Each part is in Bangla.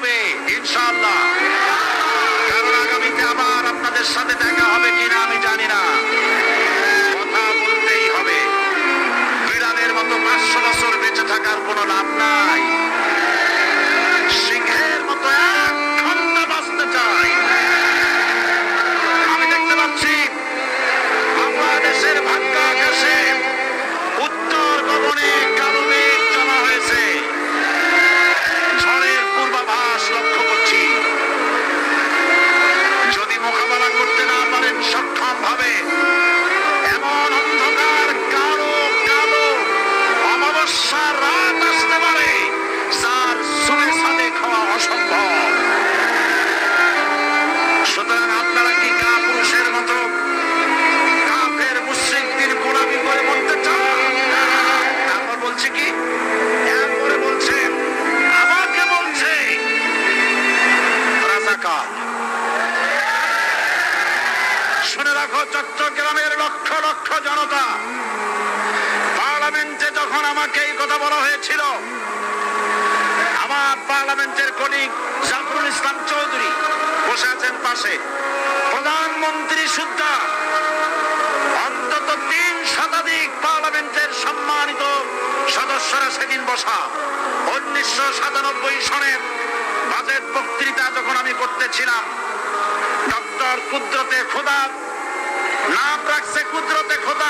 হবে, ইনশাআল্লাহ। কারণ আগামীতে আবার আপনাদের সাথে দেখা হবে কিনা আমি জানি না। কথা বলতেই হবে। বিড়ালের মতো পাঁচশো বছর বেঁচে থাকার কোনো লাভ নাই। জনতা। পার্লামেন্টে যখন আমাকে এই কথা বলা হয়েছিল, আমার পার্লামেন্টের কলিগ জাফরুল ইসলাম চৌধুরী বসে আছেন পাশে। প্রধানমন্ত্রী সুদ্ধা, অন্তত তিন শতাধিক পার্লামেন্টের সম্মানিত সদস্যরা সেদিন বসা। উনিশশো সাতানব্বই সনের বাজেট বক্তৃতা যখন আমি করতেছিলাম, ডক্টর কুদরতে খোদা নাম রাখছে কুদরতে খোদা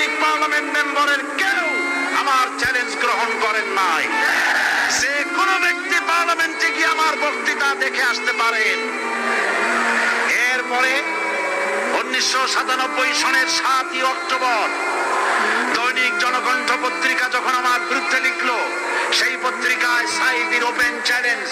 শতাধিক পার্লামেন্ট মেম্বারের কেউ আমার চ্যালেঞ্জ গ্রহণ করেন নাই। যে কোনো ব্যক্তি পার্লামেন্টে গিয়ে আমার বক্তৃতা দেখে আসতে পারেন এরপরে উনিশশো সাতানব্বই সনের সাতই অক্টোবর, দৈনিক জনকণ্ঠ পত্রিকা যখন আমার বিরুদ্ধে লিখলো, সেই পত্রিকায় সাইদির ওপেন চ্যালেঞ্জ